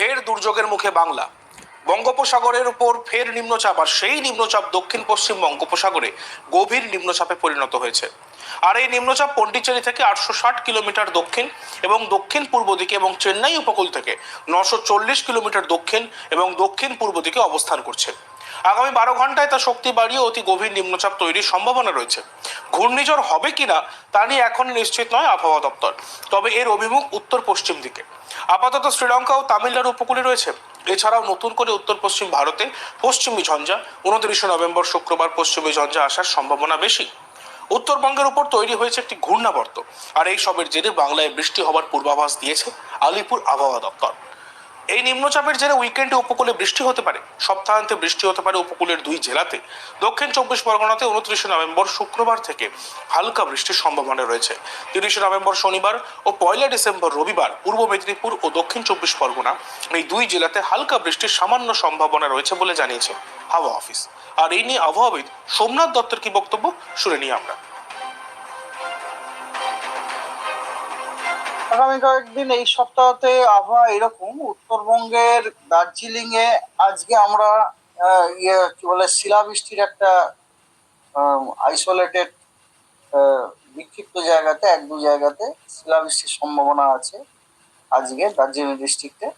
ফের দুর্যোগের মুখে বাংলা। বঙ্গোপসাগরের উপর ফের নিম্নচাপ আর সেই নিম্নচাপ দক্ষিণ পশ্চিম বঙ্গোপসাগরে গভীর নিম্নচাপে পরিণত হয়েছে। আর এই নিম্নচাপ পন্ডিচেরি থেকে আটশো ষাট কিলোমিটার দক্ষিণ এবং দক্ষিণ পূর্ব দিকে এবং চেন্নাই উপকূল থেকে নশো চল্লিশ কিলোমিটার দক্ষিণ এবং দক্ষিণ পূর্ব দিকে অবস্থান করছে। আগামী বারো ঘন্টায় তা শক্তি বাড়িয়ে অতি গভীর নিম্নচাপ তৈরির সম্ভাবনা রয়েছে। ঘূর্ণিঝড় হবে কিনা তা নিয়ে এখনই নিশ্চিত নয় আবহাওয়া দপ্তর। তবে এর অভিমুখ উত্তর পশ্চিম দিকে। আপাতত শ্রীলঙ্কা ও তামিলনাড়ু উপকূলে রয়েছে। এছাড়াও নতুন করে উত্তর পশ্চিম ভারতে পশ্চিমী ঝঞ্ঝা, উনত্রিশে নভেম্বর শুক্রবার পশ্চিমী ঝঞ্ঝা আসার সম্ভাবনা বেশি। উত্তরবঙ্গের উপর তৈরি হয়েছে একটি ঘূর্ণাবর্ত। আর এই সবের জেরে বাংলায় বৃষ্টি হবার পূর্বাভাস দিয়েছে আলিপুর আবহাওয়া দপ্তর। এই নিম্নচাপের জেরে উইকেন্ডে উপকূলে বৃষ্টি হতে পারে। সপ্তাহান্তে বৃষ্টি হতে পারে উপকূলের দুই জেলাতে। দক্ষিণ চব্বিশ পরগনাতে উনত্রিশে নভেম্বর শুক্রবার থেকে হালকা বৃষ্টির সম্ভাবনা রয়েছে। তিরিশে নভেম্বর শনিবার ও পয়লা ডিসেম্বর রবিবার পূর্ব মেদিনীপুর ও দক্ষিণ চব্বিশ পরগনা এই দুই জেলাতে হালকা বৃষ্টির সামান্য সম্ভাবনা রয়েছে বলে জানিয়েছে হাওয়া অফিস। আর এই নিয়ে আবহাওয়াবিদ সোমনাথ দত্তের কি বক্তব্য, শুনে নিই আমরা। আগামী কয়েকদিন এই সপ্তাহতে আবহাওয়া এরকম। উত্তরবঙ্গের দার্জিলিং এ আজকে আমরা ইয়ে কি বলে, শিলাবৃষ্টির একটা আইসোলেটেড বিক্ষিপ্ত জায়গাতে, এক দু জায়গাতে শিলাবৃষ্টির সম্ভাবনা আছে আজকে দার্জিলিং ডিস্ট্রিক্টে